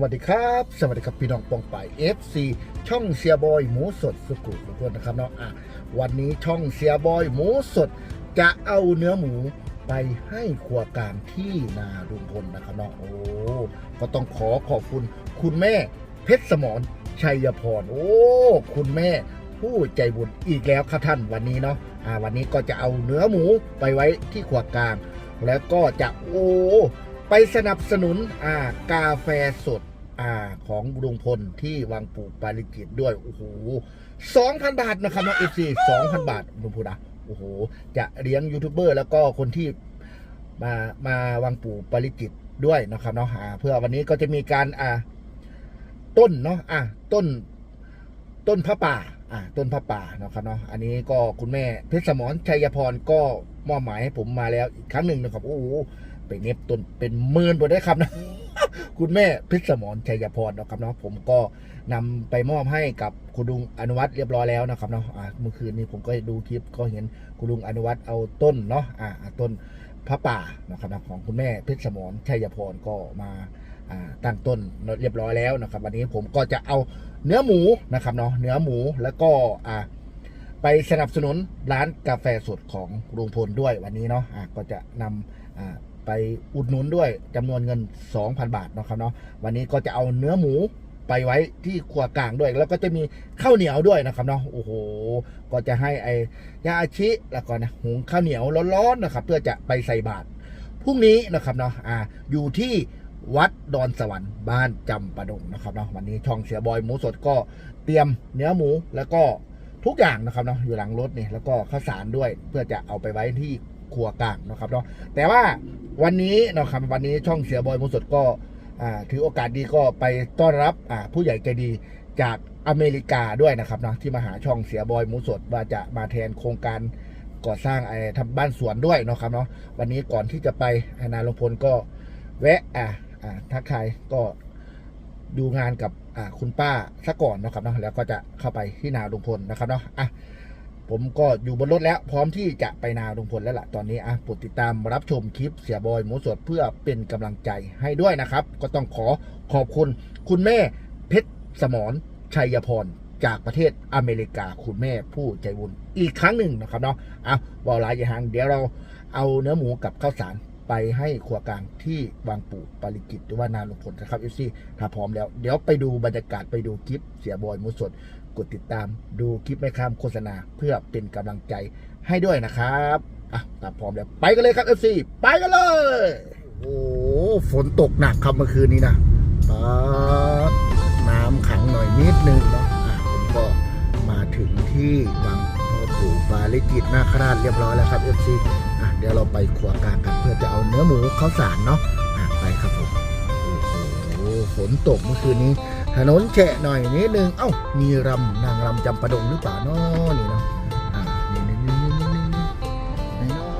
วัสดีครับ สวัสดีครับพี่น้องปองป่าย FC ช่องเสียบอยหมูสดสุกุทุกคนนะครับเนาะอะวันนี้ช่องเสียบอยหมูสด จะเอาเนื้อหมูไปให้ครัวกลางที่นาลุงพลนะครับเนาะโอ้ก็ต้องขอขอบคุณคุณแม่เพชรสมรชัยพร โอ้ คุณแม่ผู้ใจบุญอีกแล้วครับท่านวันนี้เนาะอ่าวันนี้ก็จะเอาเนื้อหมูไปไว้ที่ครัวกลาง แล้วก็จะโอ้ ไปสนับสนุนอ่ากาแฟสดอ่าของลุงพลที่วังปู่ปาริจิตด้วย โอ้โหสองพันบาทนะครับน้องเอฟซีสองพันบาทลุงพูดนะโอ้โห จะเลี้ยงยูทูบเบอร์แล้วก็คนที่มามาวังปู่ปาริจิตด้วยนะครับเนาะอ่าเพื่อวันนี้ก็จะมีการอ่าต้นเนาะอ่าต้นต้นพระป่าอ่าต้นพระป่านะครับเนาะอันนี้ก็คุณแม่เพชรสมรชัยพรก็มอบหมายให้ผมมาแล้วอีกครั้งหนึ่งนะครับโอ้โห ไปเน็บต้นเป็นหมื่นหมดได้ครับนะคุณแม่เพชรสมรชัยพรนะครับเนาะผมก็นำไปมอบให้กับคุณลุงอนุวัฒน์เรียบร้อยแล้วนะครับเนาะเมื่อคืนนี้ผมก็ดูคลิปก็เห็นคุณลุงอนุวัฒน์เอาต้นเนาะอ่าต้นพระป่านะครับนะของคุณแม่เพชรสมรชัยพรก็มาตั้งต้นเรียบร้อยแล้วนะครับ วันนี้ผมก็จะเอาเนื้อหมูนะครับเนาะเนื้อหมูแล้วก็อ่าไปสนับสนุนร้านกาแฟสดของลุงพลด้วยวันนี้เนาะก็จะนำ ไปอุดหนุนด้วยจำนวนเงิน 2,000 บาทนะครับเนาะวันนี้ก็จะเอาเนื้อหมูไปไว้ที่ครัวกลางด้วย แล้วก็จะมีข้าวเหนียวด้วยนะครับเนาะโอ้โหก็จะให้ไอ้ยาอาชิแล้วก็นะหุงข้าวเหนียวร้อนๆนะครับ เพื่อจะไปใส่บาตรพรุ่งนี้นะครับเนาะอ่าอยู่ที่วัดดอนสวรรค์บ้านจำปาดงนะครับเนาะวันนี้ช่องเสียบอยหมูสดก็เตรียมเนื้อหมูแล้วก็ทุกอย่างนะครับเนาะอยู่หลังรถนี่แล้วก็ข้าวสารด้วยเพื่อจะเอาไปไว้ที่ ครัวกลางนะครับเนาะแต่ว่าวันนี้นะครับวันนี้ช่องเสียบอยมูสดก็ถือโอกาสดีก็ไปต้อนรับผู้ใหญ่ใจดีจากอเมริกาด้วยนะครับเนาะที่มาหาช่องเสียบอยมูสดว่าจะมาแทนโครงการก่อสร้างไอ้ทำบ้านสวนด้วยนะครับเนาะวันนี้ก่อนที่จะไปอานาลงพลก็แวะอ่าอ่าทักทายก็ดูงานกับอ่าคุณป้าซะก่อนนะครับเนาะแล้วก็จะเข้าไปที่นาลุงพลนะครับเนาะอะ ผมก็อยู่บนรถแล้ว พร้อมที่จะไปนาลุงพลแล้วล่ะตอนนี้อะโปรดติดตามรับชมคลิปเสียบอยหมูสดเพื่อเป็นกำลังใจให้ด้วยนะครับ ก็ต้องขอขอบคุณคุณแม่เพชรสมรชัยพรจากประเทศอเมริกาคุณแม่ผู้ใจบุญอีกครั้งหนึ่งนะครับเนาะอะบอกลายอย่างเดี๋ยวเราเอาเนื้อหมูกับข้าวสารไปให้ครัวกลางที่บางปู่ปาริกิตหรือว่านาลุงพลนะครับเอฟซีถ้าพร้อมแล้ว เดี๋ยวไปดูบรรยากาศไปดูคลิปเสียบอยมุสด กดติดตามดูคลิปไม่ข้ามโฆษณาเพื่อเป็นกำลังใจให้ด้วยนะครับอะถ้าพร้อมแล้วไปกันเลยครับเอฟซีไปกันเลย โอ้โหฝนตกหนักครับเมื่อคืนนี้นะป๊าดน้ำขังหน่อยนิดนึงเนาะอะผมก็มาถึงที่วังพ่อปู่ปาริจิตนาคราชเรียบร้อยแล้วครับเอฟซีอะเดี๋ยวเราไปครัวกลางกันเพื่อจะเอาเนื้อหมูข้าวสารเนาะอะไปครับผมโอ้โหฝนตกเมื่อคืนนี้ ถนนแฉะหน่อยนิดนึง เอ้า มีรำนางรำจำปาดงหรือเปล่านาะนี่เนาะอะนี่นี่นี่นี่นี่นี่เนาะ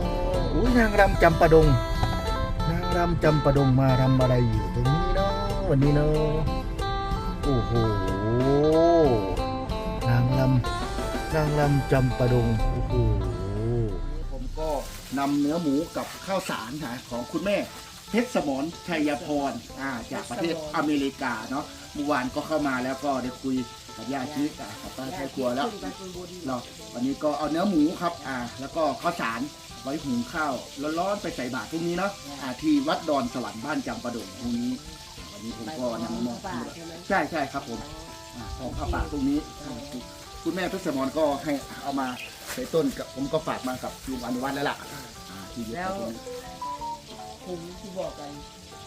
อุ้ยนางรำจำปาดง นางรำจำปาดงมารำอะไรอยู่ตรงนี้เนาะวันนี้เนาะโอ้โห นางรำนางรำจำปาดง โอ้โห ผมก็นำเนื้อหมูกับข้าวสารหาของคุณแม่เพชรสมรชัยพรอ่าจากประเทศอเมริกาเนาะ เมื่อวานก็เข้ามาแล้วก็ได้คุยกับญาติชิอะกับป้าไทยครัวแล้วเนาะวันนี้ก็เอาเนื้อหมูครับอ่าแล้วก็ข้าวสารไว้หุงข้าวร้อนๆไปใส่บาตรพรุ่งนี้เนาะอ่าที่วัดดอนสวรรค์บ้านจำปาดงพรุ่งนี้ วันนี้ผมก็นำมามอบให้ด้วยใช่ใช่ครับผมอ่าของข้าวป่าตรงนี้อ่าคุณแม่เพชรสมรก็ให้เอามาใส่ต้นกับผมก็ฝากมากับลุงอนุวัฒน์แล้วล่ะอ่าที่เดียวแล้วกันผมที่บอกกัน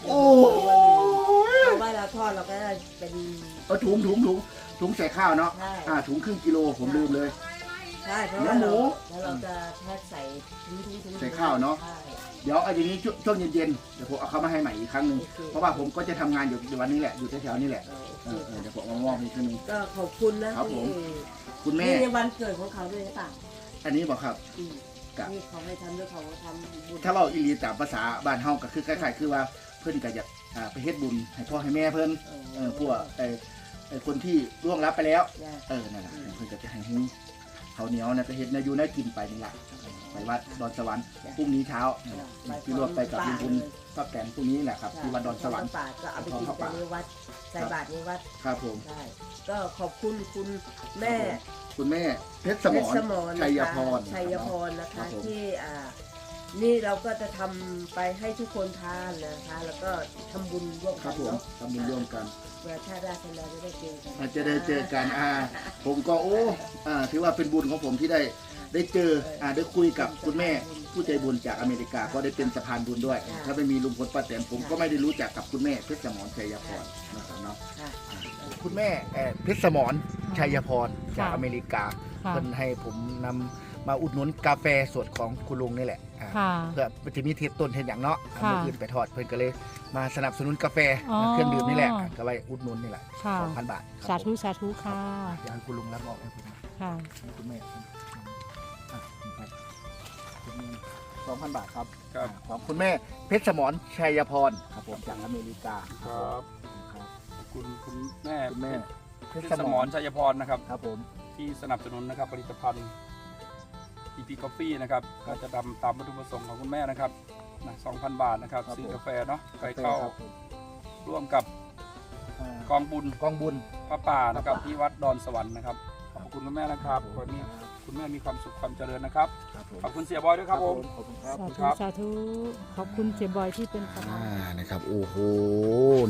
โอ้ ยเอาไว้เราทอดเราก็ได้เป็น เอาถุงถุงถุงถุงใส่ข้าวเนาะใช่ อ่าถุงครึ่งกิโลผมลืมเลย ใช่เพราะว่าเนื้เราอหมูแล้วเราจะแพ็คใส่ถุงถุงถุงใส่ข้าวเนอะ ใช่ เดี๋ยวเอาอย่างนี้ช่วงช่วงเย็นๆเดี๋ยวผมเอาเข้ามาให้ใหม่อีกครั้งหนึ่งโอเค เพราะว่าผมก็จะทำงานอยู่ในวันนี้แหละอยู่แถวๆนี้แหละเออโอเอเคอเออเดี๋ยวผมเอามามอบอีกครั้งหนึง ก็ขอบคุณนะครับผม ที่คุณแม่ นี่ในวันเกิดของเขาด้วยหรือเปล่าอันนี้บอกครับ อืมครับ นี่เขาให้ทำด้วยเขาก็ทำบุญ ถ้าเราอีรีตามภาษาบ้านเฮาก็คือคล้ายๆคือว่าเพิ่นก็อยาก อ่าไปเฮ็ดบุญให้พ่อให้แม่เพิ่นเออพวกไอ้ไอ้คนที่ล่วงลับไปแล้วได้เออนั่นแหละเพิ่นก็จะให้หุ้งข้าวเหนียวนะก็เห็ดเนยอยู่น่ากินไปนี่แหละไปวัดดอนสวรรค์พรุ่งนี้เช้าพี่รวดไปกับลุงพลป้าแตนพรุ่งนี้แหละครับที่วัดดอนสวรรค์ ป่าก็เอาไปกินกันในวัดใส่บาตรในวัดครับผมใช่ก็ขอบคุณคุณแม่คุณแม่เพชรสมเพรชรสมรชัยพรชัยพรนะครัคะบผมที่อ่า นี่เราก็จะทำไปให้ทุกคนทานนะคะ แล้วก็ทำบุญร่วมคกัรับนผมเนาะทำบุญร่วมกันเมื่อชาติหน้าเราจะได้เจอกันอาจจะได้เจอกันอ่าผมก็โอ้อ่าถือว่าเป็นบุญของผมที่ได้ได้เจออ่าได้คุยกับคุณแม่ผู้ใจบุญจากอเมริกาก็ได้เป็นสะพานบุญด้วย ถ้าไม่มีลุงพลป้าแตนผมก็ไม่ได้รู้จักกับคุณแม่เพชรสมรชัยพรนะครับเนาะค่ะคุณแม่เอ่อเพชรสมรชัยพรจากค่ะอเมริกาค่ะ เพิ่นให้ผมนำ มาอุดหนุนกาแฟสดของคุณลุงนี่แหละอ่าค่ะ เพื่อมันจะมีเทปต้นเทปอย่างเนาะเอาค่ะมาขึ้นไปทอดเพิ่นก็เลยมาสนับสนุนกาแฟอ๋อ เครื่องดื่มนี่แหละก็ไว้อุดหนุนนี่แหละค่ะ สองพันบาทครับสาธุผมสาธุ ค่ะ อยากให้คุณลุงรับออกให้ผมค่ะ ให้คุณแม่อะครับสองพันบาทครับครับ ของคุณแม่เพชรสมรชัยพรครับผมจากอเมริกาครับครับขอบคุณคุณแม่คุณแม่เพเพชชรรสสมมรรชัยพรนะครับ ครับผมที่สนับสนุนนะครับผลิตภัณฑ์ EP Coffee นะครับก็จะทำตามวัตถุประสงค์ของคุณแม่นะครับนะ2,000 บาทนะครับครับซื้อผมกาแฟเนาะไปเข้าครับผม ร่วมกับอ่ากองบุญกองบุญ พระป่านะครับพระป่าที่วัดดอนสวรรค์นะครับขอบคุณคุณแม่นะครับขอให้มีคุณแม่มีความสุขความเจริญนะครับครับผมขอบคุณเสียบอยด้วยครับผม ขอบคุณครับ สาธุครับสาธุขอบคุณเจบอยที่เป็นสะพาอ่าน นะครับ โอ้โห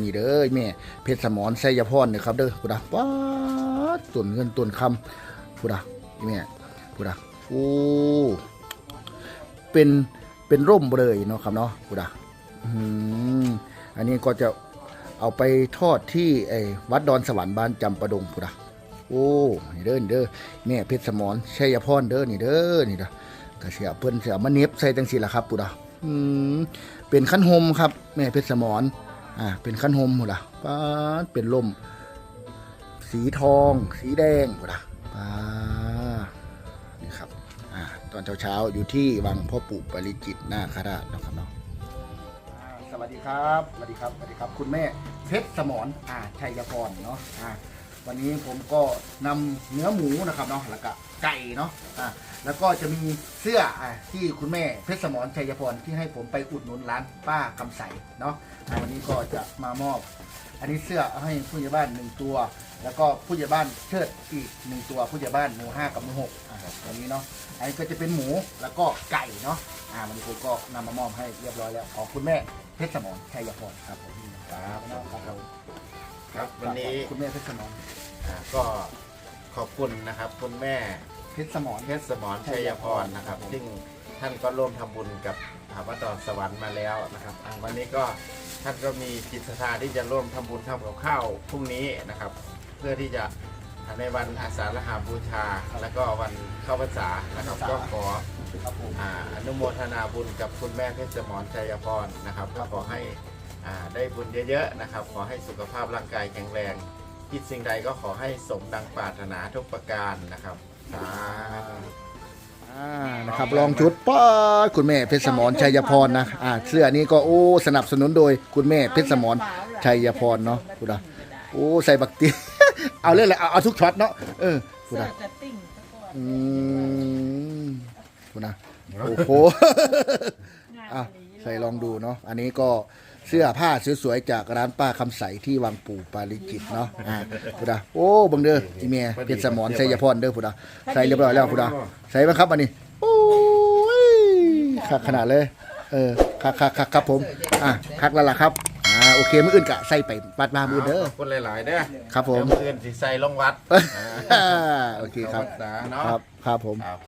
นี่เด้อแม่ เพชรสมรชัยพรเนี่ยครับ เด้อพุดาป๊าดต้นเงินต้นคำพุดาแม่พุดา โอ้เป็นเป็นร่มเลยเนาะครับเนาะพุดาอืมอันนี้ก็จะเอาไปทอดที่ไอ้วัดดอนสวรรค์บ้านจำประดงพุดาโอ้นี่เด้อนี่เด้อแม่เพชรสมรชัยพรเด้อนี่เด้อนี่เด้อก็เสียเพิ่นเสียมาเน็บใส่จังซี่ล่ะครับพุดาอืมเป็นขั้นโฮมครับ แม่เพชรสมรอ่าเป็นขั้นโฮมหมดละป้าเป็นล่มสีทอง สีแดงหมดละป้า ตอนเช้าๆ อยู่ที่วังพ่อปู่ปริจิตนาคราชนะครับเนาะอ่าสวัสดีครับสวัสดีครับสวัสดีครับ คุณแม่เพชรสมรอ่าชัยพรเนาะอ่าวันนี้ผมก็นำเนื้อหมูนะครับเนาะแล้วก็ไก่เนาะอ่าแล้วก็จะมีเสื้ออะที่คุณแม่เพชรสมรชัยพรที่ให้ผมไปอุดหนุนร้านป้าคำใสเนาะวันนี้ก็จะมามอบ อันนี้เสื้อให้ผู้ใหญ่บ้านหนึ่งตัว แล้วก็ผู้ใหญ่บ้านเชิดอีกหนึ่งตัวผู้ใหญ่บ้านหมู่ห้ากับหมู่หกอะวันนี้เนาะอันนี้ก็จะเป็นหมูแล้วก็ไก่เนาะอ่าวันนี้ผมก็นำมามอบให้เรียบร้อยแล้วของคุณแม่เพชรสมรชัยพรครับผมครับครับครับวันนี้คุณแม่เพชรสมรอ่าก็ขอบคุณนะครับคุณแม่เพชรสมรเพชรสมรชัยพรนะครับ ซึ่งท่านก็ร่วมทำบุญกับอ่าวัดดอนสวรรค์มาแล้วนะครับอ่าวันนี้ก็ ท่านก็มีจิตศรัทธาที่จะร่วมทำบุญทำกับข้าวพรุ่งนี้นะครับ เพื่อที่จะในวันอาสาฬหาบูชา แล้วก็วันเข้าพรรษานะครับก็ขออนุโมทนาบุญกับคุณแม่เพชรสมรชัยพรนะครับก็ขอให้ได้บุญเยอะๆนะครับ ขอให้สุขภาพร่างกายแข็งแรง คิดสิ่งใดก็ขอให้สมดังปรารถนาทุกประการนะครับสาธุ อ่านะครับลองชุดป้าคุณแม่เพชรสมรชัยพรนะอ่าเสื้อนี้ก็โอ้สนับสนุนโดยคุณแม่เพชรสมรชัยพรเนาะคุณดาโอ้ใส่บักตีเอาเรื่องอะไรเอาเอาทุกช็อตเนาะเออคุณดาอืมคุณนะโอ้โหอะใส่ลองดูเนาะอันนี้ก็ เสื้อผ้าสวยๆจากร้านป้าคำใสที่วังปู่ปาริจิตเนาะอ่าพุดาโอ้เบังเด้ออีเมียเพชรสมรชัยพรเด้อพุดาใส่เรียบร้อยแล้วพุดาใส่บ้างครับอันนี้โอ้ยคักขนาดเลยเออคักคักคักครับผมอะคักแล้วล่ะครับอ่าโอเคมื้ออื่นกะใส่ไปวัดมามือเด้อขอบคุณหลายๆเด้อครับผมเดี๋ยวมื่นสิใส่ลงวัดอ่าโอเคครับเข้าพรรษาเนาะครับครับผมครับ